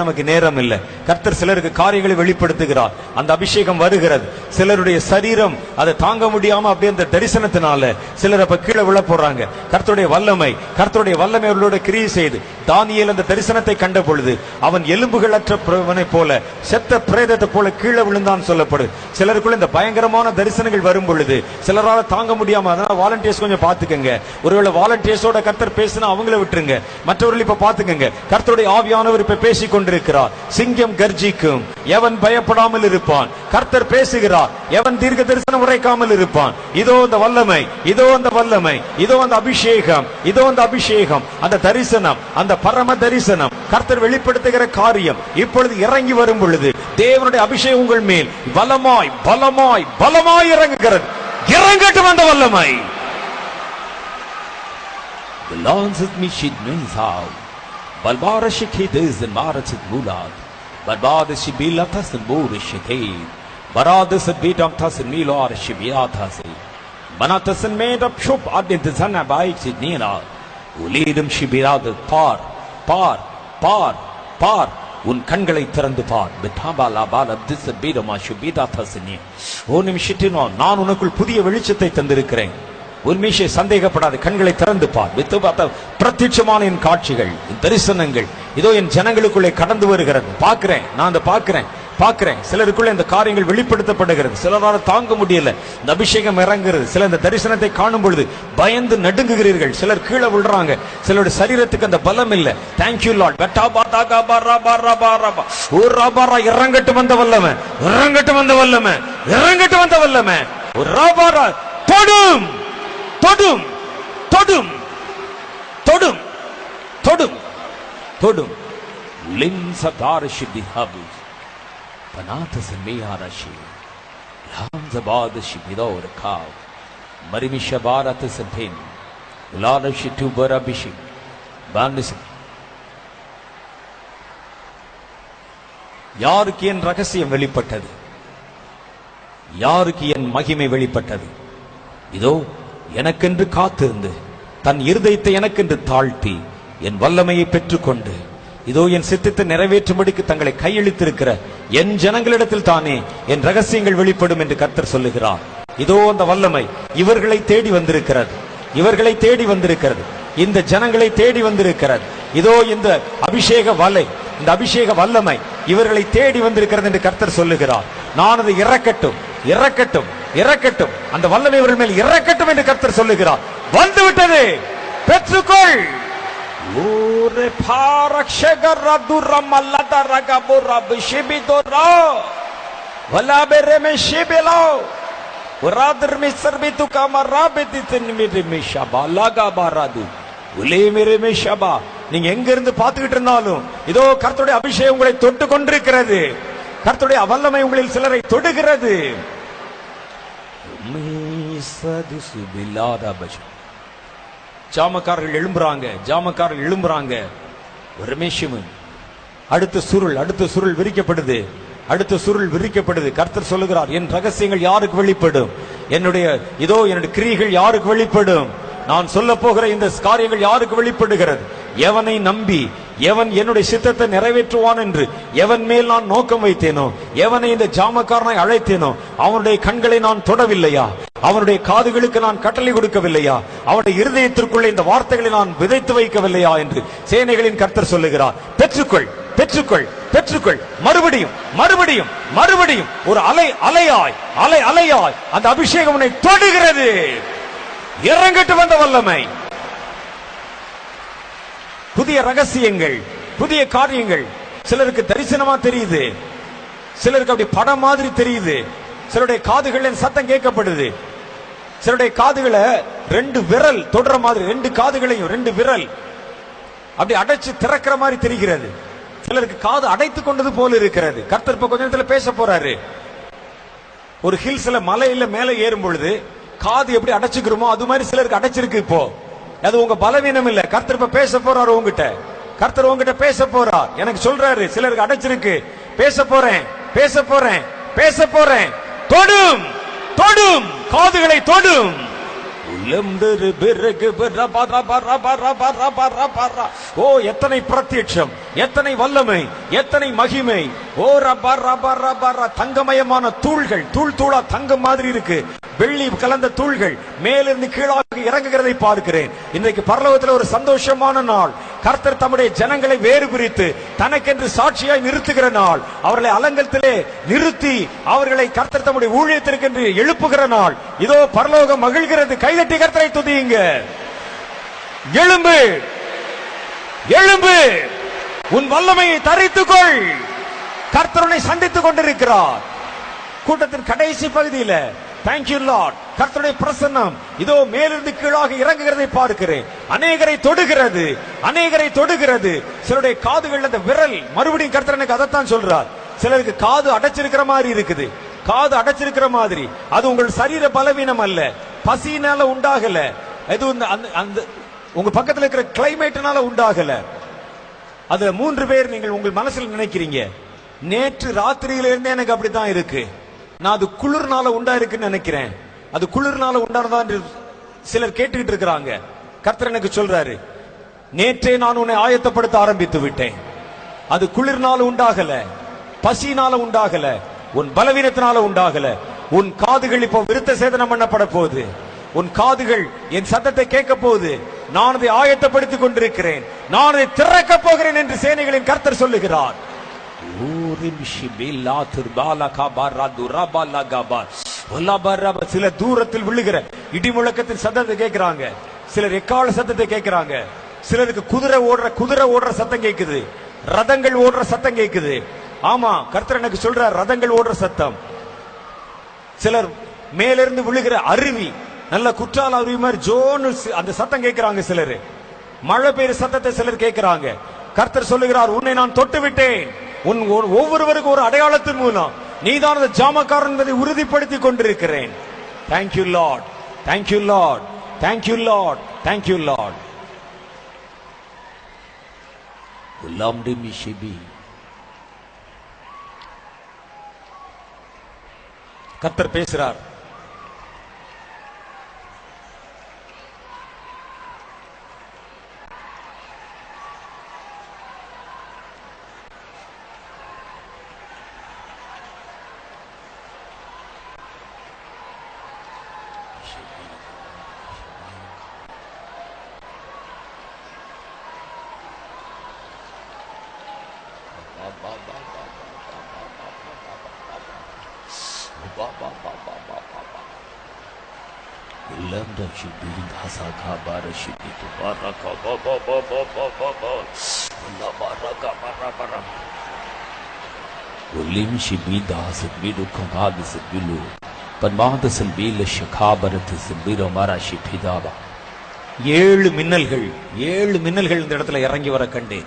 நமக்கு நேரம் இல்லை. கர்த்தர் சிலருக்கு காரியங்களை வெளிப்படுத்துகிறார். அந்த அபிஷேகம் வருகிறது. சிலருடைய சரீரம் அதை தாங்க முடியாம அப்படியே அந்த தரிசனத்தினால சிலர் அப்ப கீழே விழ போறாங்க. கர்த்தருடைய வல்லமை கர்த்தருடைய வல்லமை அவர்களோட கிரியை செய்து தானியல் அந்த தரிசனத்தை கண்ட பொழுது அவன் எலும்புகளற்ற பிரவனை போல செத்த பிரேதத்தை போல கீழே விழுந்தான் சொல்லப்படும். சிலருக்குள்ள இந்த பயங்கரமான தரிசனங்கள் வரும் பொழுது சிலரால் தாங்க முடியாம அதனால வாலண்டியர்ஸ் கொஞ்சம் பாத்துக்கங்க ஒருவேளை வாலண்டியர்ஸோட கர்த்தர் பேசினா அவங்கள விட்டுருங்க. மற்றவர்கள் இப்ப பாத்துக்கங்க கர்த்தருடைய ஆவியானவர் இப்ப பேசிக்கொண்டு கொண்டிருக்கிறார். சிங்கம் கர்ஜிக்கும். எவன் பயப்படாமல் இருப்பான்? கர்த்தர் பேசுகிறார். எவன் தீர்க்க தரிசனம் உரைக்காமல் இருப்பான்? இதோ அந்த வல்லமை இதோ அந்த வல்லமை இதோ அந்த அபிஷேகம் இதோ அந்த அபிஷேகம் அந்த தரிசனம் அந்த பரம தரிசனம். கர்த்தர் வெளிப்படுத்துகிற காரியம் இப்பொழுது இறங்கி வரும் பொழுது தேவனுடைய அபிஷேகம் உங்கள் மேல் பலமாய் பலமாய் பலமாய் இறங்குகிறது. இறங்கட்டும் அந்த வல்லமை. The Lord mit me, she Münzau. how. Shikhides and Maratit Mulad. Barbada Shibilatas and Murishite. Baradas and Bitamtas and Milor Shibiatase. Manatas and made up shop at the Zana bikes in Nina. Uleadum Shibirad par, par, par, par. உன் கண்களை திறந்து பார் பிதாபாலா பால this பீடமா சுபீதா தசினி ஓ நிமிஷத்தினோ நான் உனக்குள் புதிய வெளிச்சத்தை தந்திருக்கிறேன் உண்மையை சந்தேகப்படாத கண்களை திறந்து பார் வித்து பார்த்த பிரத்யட்சமான என் காட்சிகள் என் தரிசனங்கள். இதோ என் ஜனங்களுக்குள்ளே கடந்து வருகிறது. பார்க்கிறேன் நான் அதை பார்க்கிறேன் பார்க்கிறேன். சிலருக்குள்ள இந்த காரியங்கள் வெளிப்படுத்தப்படுகிறது. சிலரால தாங்க முடியல. இந்த அபிஷேகம் இறங்குறது சில இந்த தரிசனத்தை காணும் பொழுது பயந்து நடுங்குகிறீர்கள். சிலர் கீழே விழுறாங்க. சிலருடைய சரீரத்துக்கு அந்த பலம் இல்ல. தேங்க்யூ லார்ட் பெட்டா பாதா காபா ரபா ரபா ராபா ஓ ரபா ரா இறங்கட்டும் வந்த வல்லம. இறங்கட்டு வந்த வல்லம. இறங்கட்டு வந்த வல்லம. ஒரு ரபா ரா தொடும். தொடும். தொடும் தொடும் தொடும். தொடும் லிம்சதாரஷி பிஹாபு பனாதஸ் மேயாரஷி லாம்சபாதஷி பிதோர் காவ் மரிமிஷபாரத் சபேன் உலாரஷி டுபரபிஷி பாண்டிசி யாருக்கு என் ரகசியம் வெளிப்பட்டது? யாருக்கு என் மகிமை வெளிப்பட்டது? இதோ எனக்கென்று காத்திருந்து தன் இருதயத்தை எனக்கென்று தாழ்த்தி என் வல்லமையை பெற்றுக்கொண்டு இதோ என் சித்தத்தை நிறைவேற்றும்படிக்கு தங்களை கையெழுத்திருக்கிற என் ஜனங்களிடத்தில் தானே என் ரகசியங்கள் வெளிப்படும் என்று கர்த்தர் சொல்லுகிறார். இதோ அந்த வல்லமை இவர்களை தேடி வந்திருக்கிறது. இவர்களை தேடி வந்திருக்கிறது. இந்த ஜனங்களை தேடி வந்திருக்கிறது. இதோ இந்த அபிஷேக வலை இந்த அபிஷேக வல்லமை இவர்களை தேடி வந்திருக்கிறது என்று கர்த்தர் சொல்லுகிறார். நான் அதை இறக்கட்டும் இறக்கட்டும் இறக்கட்டும். அந்த வல்லமை இவர்கள் மேல் இறக்கட்டும் என்று கர்த்தர் சொல்லுகிறார். வந்துவிட்டது. வந்து விட்டது பெற்றுக்கொள். ஓரே பாரக்ஷகர துரமல்லத ரகபுர பிஷிபிதோரா. வலாபெரே மெஷிபிலோ உராதர் மிசர்பித்து கமராபிதி தின்மிரி மிஷபா. லகபாராது. உலே மேரே மிஷபா. நீங்க எங்க இருந்து பார்த்துக்கிட்டு இருந்தாலும் இதோ கர்த்தருடைய அபிஷேகம் உங்களை தொட்டு கொண்டிருக்கிறது. கர்த்தருடைய அவல்லமை உங்களில் சிலரை தொடுகிறது. சதுசு பில்லாத அபிஷேகம். ஜாமக்காரர்கள் எழும்புறாங்க ஜாமக்காரர்கள் எழும்புறாங்க. ரமேஷிமன் அடுத்த சுருள் அடுத்த சுருள் விரிக்கப்படுது. அடுத்த சுருள் விரிக்கப்படுது. கர்த்தர் சொல்லுகிறார் என் ரகசியங்கள் யாருக்கு வெளிப்படும்? என்னுடைய இதோ என்னுடைய கிரியைகள் யாருக்கு வெளிப்படும்? நான் சொல்ல போகிற இந்த காரியங்கள் யாருக்கு வெளிப்படுகிறது? எவனை நம்பி எவன் என்னுடைய சித்தத்தை நிறைவேற்றுவான் என்று எவன் மேல் நான் நோக்கம் வைத்தேனோ? எவனை இந்த ஜாமக்காரனை அழைத்தேனோ? அவனுடைய கண்களை நான் தொடவில்லையா? அவனுடைய காதுகளுக்கு நான் கட்டளை கொடுக்கவில்லையா? அவனுடைய இருதயத்திற்குள்ளே இந்த வார்த்தைகளை நான் விதைத்து வைக்கவில்லையா என்று சேனைகளின் கர்த்தர் சொல்லுகிறார். பெற்றுக்கொள் பெற்றுக்கொள் பெற்றுக்கொள். மறுபடியும் மறுபடியும் மறுபடியும். ஒரு அலை அலையாய் அலை அலையாய். அந்த அபிஷேகம் உன்னை தொடுகிறது. இறங்கிட்டு வந்த வல்லமை. புதிய ரகசியங்கள் புதிய காரியங்கள். சிலருக்கு தரிசனமா தெரியுது. சிலருக்கு அப்படி படம் மாதிரி தெரியுது. சிலருடைய காதுகளின் சத்தம் கேட்கப்படுது. சிலருடைய காதுகளை ரெண்டு விரல் தொடுற மாதிரி ரெண்டு காதுகளையும் ரெண்டு விரல் அப்படி அடைச்சு திறக்கிற மாதிரி தெரிகிறது. சிலருக்கு காது அடைத்து கொண்டது போல இருக்கிறது. கர்த்தர் இப்ப கொஞ்ச நேரத்தில் பேச போறாரு. ஒரு ஹில்ஸ்ல மலையில மேலே ஏறும் பொழுது காது எப்படி அடைச்சுக்கிறோமோ அது மாதிரி சிலருக்கு அடைச்சிருக்கு இப்போ. அது உங்க பலவீனம் இல்ல. கர்த்தர் இப்ப பேச போறாரு உங்ககிட்ட. கர்த்தர் உங்ககிட்ட பேச போறார் எனக்கு சொல்றாரு சிலருக்கு அடைச்சிருக்கு. பேச போறேன் பேச போறேன் பேச போறேன். தொடும் தொடும். காதுகளை தொடும். உலம்பெரு பிறகு ஓ எத்தனை பிரத்யட்சம் எத்தனை வல்லமை எத்தனை மகிமை. ஓ ரபா ரபா ரபா தங்கமயமான தூள்கள் தூள் தூளா தங்கம் மாதிரி இருக்கு. வெள்ளி கலந்த தூள்கள் மேலிருந்து கீழாக இறங்குகிறதை பார்க்கிறேன். இன்றைக்கு பரலோகத்தில் ஒரு சந்தோஷமான நாள். கர்த்தர் தம்முடைய ஜனங்களை வேறு பிரித்து தனக்கென்று சாட்சியாய் நிறுத்துகிற நாள் அவர்களை அலங்கத்திலே நிறுத்தி அவர்களை கர்த்தர் தம்முடைய ஊழியத்திற்கென்று எழுப்புகிற நாள். இதோ பரலோகம் மகிழ்கிறது. கைதட்டி கர்த்தரை துதியுங்க. எழும்பு. எழும்பு. உன் வல்லமையை தரித்துக்கொள். கர்த்தருனை சந்தித்துக் கொண்டிருக்கிறார். கூட்டத்தின் கடைசி பகுதியில தேங்க்யூ லார்ட் கர்த்தருடைய பிரசன்னம் இதோ மேலிருந்து கீழாக இறங்குகிறதை பார்க்கிறேன். அநேகரை தொடுகிறது அநேகரை தொடுகிறது. சிலருடைய காதுகள் அந்த விரல் மறுபடியும் கர்த்தர் எனக்கு அதைத்தான் சொல்றார். சிலருக்கு காது அடைச்சிருக்கிற மாதிரி இருக்குது. காது அடைச்சிருக்கிற மாதிரி. அது உங்கள் சரீர பலவீனம் அல்ல. பசியினால உண்டாகல. எது இந்த- அந்த- அந்த உங்க பக்கத்துல இருக்கிற கிளைமேட்னால உண்டாகல. அதுல மூன்று பேர் நீங்கள் உங்கள் மனசுல நினைக்கிறீங்க. நேற்று ராத்திரியில இருந்தே எனக்கு அப்படித்தான் இருக்கு. நான் அது குளிர்னால உண்டா இருக்குன்னு நினைக்கிறேன். அது குளிர்னால உண்டானதான் என்று சிலர் கேட்டுக்கிட்டு இருக்கிறாங்க. கர்த்தர் எனக்கு சொல்றாரு நேற்றே நான் உன்னை ஆயத்தப்படுத்த ஆரம்பித்து விட்டேன். அது குளிர்னால உண்டாகல பசினால உண்டாகல உன் பலவீனத்தினால உண்டாகல. உன் காதுகள் இப்போ விருத்த சேதனம் பண்ணப்பட போகுது. உன் காதுகள் என் சத்தத்தை கேட்க போகுது. நான் அதை ஆயத்தப்படுத்திக் கொண்டிருக்கிறேன். நான் அதை திறக்க போகிறேன் என்று சேனைகளின் கர்த்தர் சொல்லுகிறார். சில தூரத்தில் விழுகிற இடி முழக்கத்தின் சத்தத்தை கேட்கிறாங்க சிலர் எக்கால சத்தத்தை கேட்கிறாங்க சிலருக்கு குதிரை ஓடுற குதிரை ஓடுற சத்தம் கேட்குது ரதங்கள் ஓடுற சத்தம் கேட்குது ஆமா கர்த்தர் எனக்கு சொல்ற ரதங்கள் ஓடுற சத்தம் சிலர் மேலிருந்து விழுகிற அருவி நல்ல குற்றால அருவி மாதிரி ஜோன்னு அந்த சத்தம் கேட்கிறாங்க சிலர் மழை பெய்யுற சத்தத்தை சிலர் கேட்கிறாங்க கர்த்தர் சொல்லுகிறார் உன்னை நான் தொட்டு விட்டேன் உன் ஒவ்வொருவருக்கும் ஒரு அடையாளத்தின் மூலம் நீதான் அந்த ஜாமக்காரன் என்பதை உறுதிப்படுத்திக் கொண்டிருக்கிறேன். Thank you lord thank you lord thank you lord thank you lord Ulamri mishibi. கர்த்தர் பேசுறார். Ulamra shibi hasa kabara shibi tubara kaba Baba Baba Baba ba ba ba. Ulabara bara. Ulim shibi dasat bidu kabad bilu. Padmada silbila shakabarat silbira mara shipidaba. ஏழு மின்னல்கள் ஏழு மின்னல்கள் இந்த இடத்துல இறங்கி வர கண்டேன்